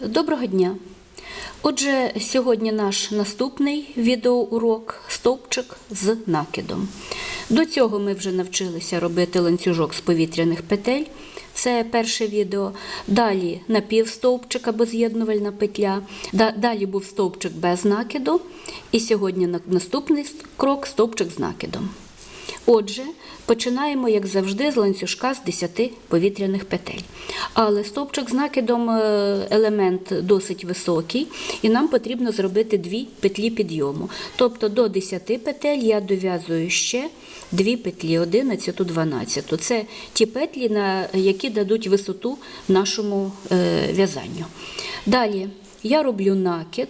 Доброго дня! Отже, сьогодні наш наступний відеоурок стовпчик з накидом. До цього ми вже навчилися робити ланцюжок з повітряних петель. Це перше відео. Далі напівстовпчик або з'єднувальна петля. Далі був стовпчик без накиду. І сьогодні наступний крок стовпчик з накидом. Отже, починаємо, як завжди, з ланцюжка з 10 повітряних петель. Але стовпчик з накидом е, елемент досить високий, і нам потрібно зробити дві петлі підйому. Тобто до 10 петель я дов'язую ще дві петлі 11, 12. Це ті петлі, які дадуть висоту нашому е, в'язанню. Далі я роблю накид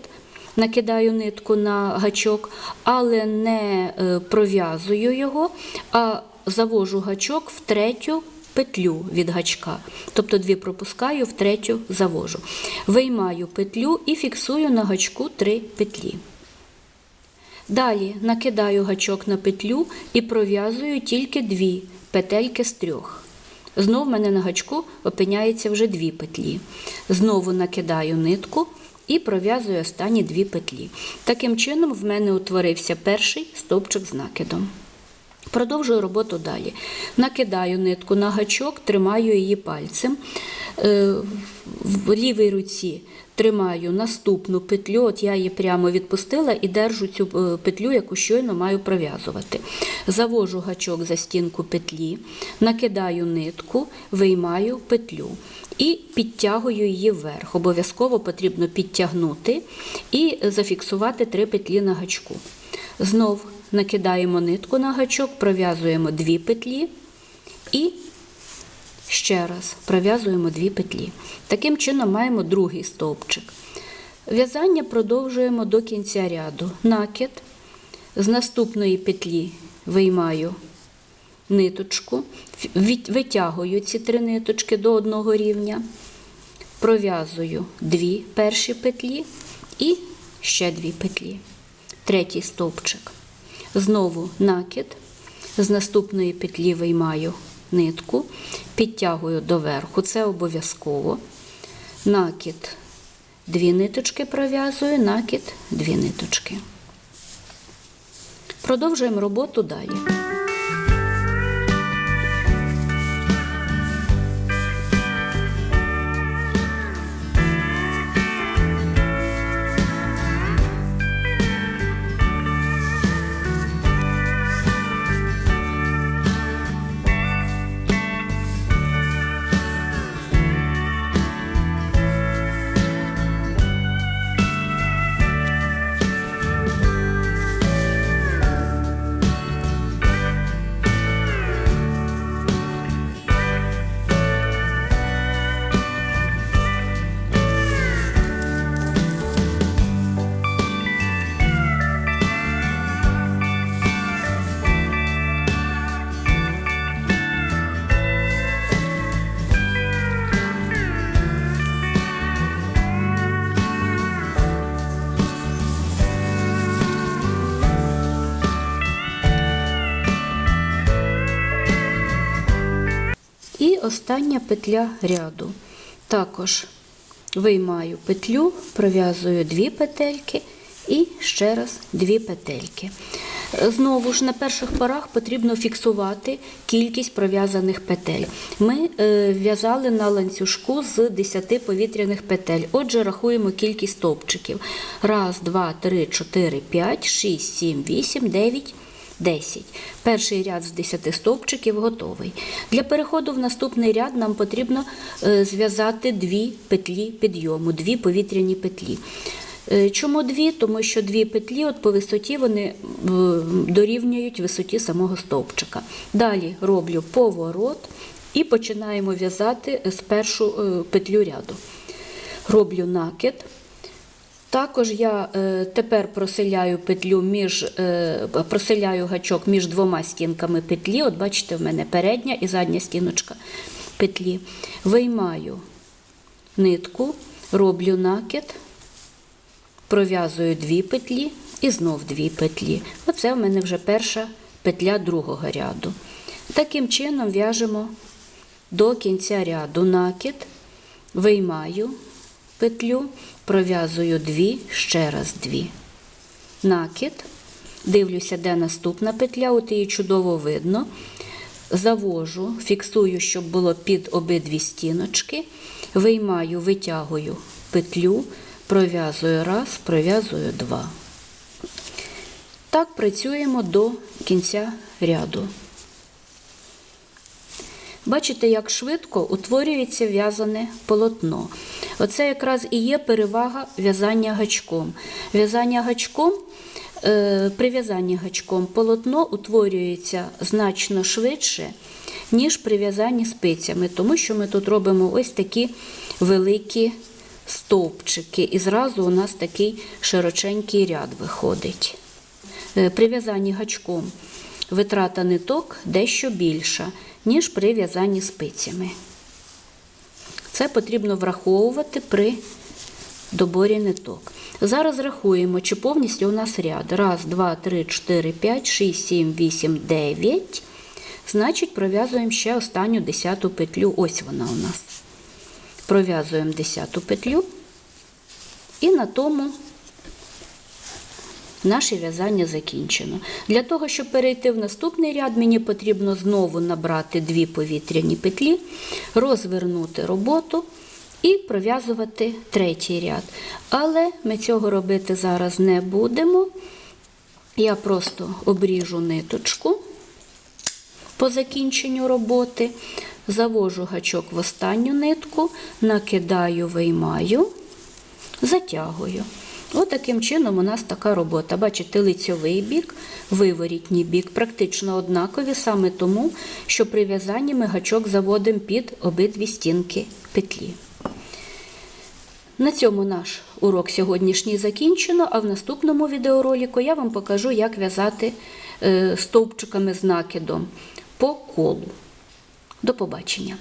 накидаю нитку на гачок, але не е, пров'язую його, а завожу гачок в третю петлю від гачка. Тобто дві пропускаю, в третю завожу. Виймаю петлю і фіксую на гачку три петлі. Далі накидаю гачок на петлю і пров'язую тільки дві петельки з трьох. Знов в мене на гачку опиняється вже дві петлі. Знову накидаю нитку і пров'язую останні дві петлі. Таким чином, в мене утворився перший стовпчик з накидом. Продовжую роботу далі. Накидаю нитку на гачок, тримаю її пальцем. Е, В лівій руці тримаю наступну петлю, от я її прямо відпустила і держу цю е, петлю, яку щойно маю пров'язувати. Завожу гачок за стінку петлі, накидаю нитку, виймаю петлю і підтягую її вверх. Обов'язково потрібно підтягнути і зафіксувати три петлі на гачку. Знов накидаємо нитку на гачок, пров'язуємо дві петлі і ще раз пров'язуємо дві петлі. Таким чином маємо другий стовпчик. В'язання продовжуємо до кінця ряду. Накид з наступної петлі виймаю ниточку, витягую ці три ниточки до одного рівня, пров'язую дві перші петлі і ще дві петлі. Третій стовпчик. Знову накид, з наступної петлі виймаю нитку, підтягую доверху, це обов'язково. Накид, дві ниточки пров'язую, накид, дві ниточки. Продовжуємо роботу далі. Остання петля ряду. Також виймаю петлю, пров'язую дві петельки і ще раз дві петельки. Знову ж на перших порах потрібно фіксувати кількість пров'язаних петель. Ми е, в'язали на ланцюжку з 10 повітряних петель. Отже, рахуємо кількість стовпчиків. Раз, два, три, чотири, п'ять, шість, сім, вісім, дев'ять. 10. Перший ряд з 10 стовпчиків готовий. Для переходу в наступний ряд нам потрібно е, зв'язати дві петлі підйому, дві повітряні петлі. Е, Чому дві? Тому що дві петлі от по висоті вони дорівнюють висоті самого стовпчика. Далі роблю поворот і починаємо в'язати з першу е, петлю ряду. Роблю накид. Також я е, тепер проселяю петлю між е, проселяю гачок між двома стінками петлі. От бачите, в мене передня і задня стіночка петлі. Виймаю нитку, роблю накид, пров'язую дві петлі і знов дві петлі. Оце в мене вже перша петля другого ряду. Таким чином в'яжемо до кінця ряду накид, виймаю петлю, пров'язую дві, ще раз дві. Накид, дивлюся, де наступна петля, от її чудово видно. Завожу, фіксую, щоб було під обидві стіночки, виймаю, витягую петлю, пров'язую раз, пров'язую два. Так працюємо до кінця ряду. Бачите, як швидко утворюється в'язане полотно. Оце якраз і є перевага в'язання гачком. В'язання гачком, е, при в'язанні гачком полотно утворюється значно швидше, ніж при в'язанні спицями, тому що ми тут робимо ось такі великі стовпчики, і зразу у нас такий широченький ряд виходить. Е, При в'язанні гачком витрата ниток дещо більша, ніж при в'язанні спицями. Це потрібно враховувати при доборі ниток. Зараз рахуємо, чи повністю у нас ряд. Раз, два, три, чотири, п'ять, шість, сім, вісім, дев'ять. Значить, пров'язуємо ще останню десяту петлю. Ось вона у нас. Пров'язуємо десяту петлю. І на тому наше в'язання закінчено. Для того, щоб перейти в наступний ряд, мені потрібно знову набрати дві повітряні петлі, розвернути роботу і пров'язувати третій ряд. Але ми цього робити зараз не будемо. Я просто обріжу ниточку по закінченню роботи, завожу гачок в останню нитку, накидаю, виймаю, затягую. От таким чином у нас така робота. Бачите, лицьовий бік, виворітній бік, практично однакові, саме тому, що при в'язанні ми гачок заводимо під обидві стінки петлі. На цьому наш урок сьогоднішній закінчено, а в наступному відеоролику я вам покажу, як в'язати е, стовпчиками з накидом по колу. До побачення!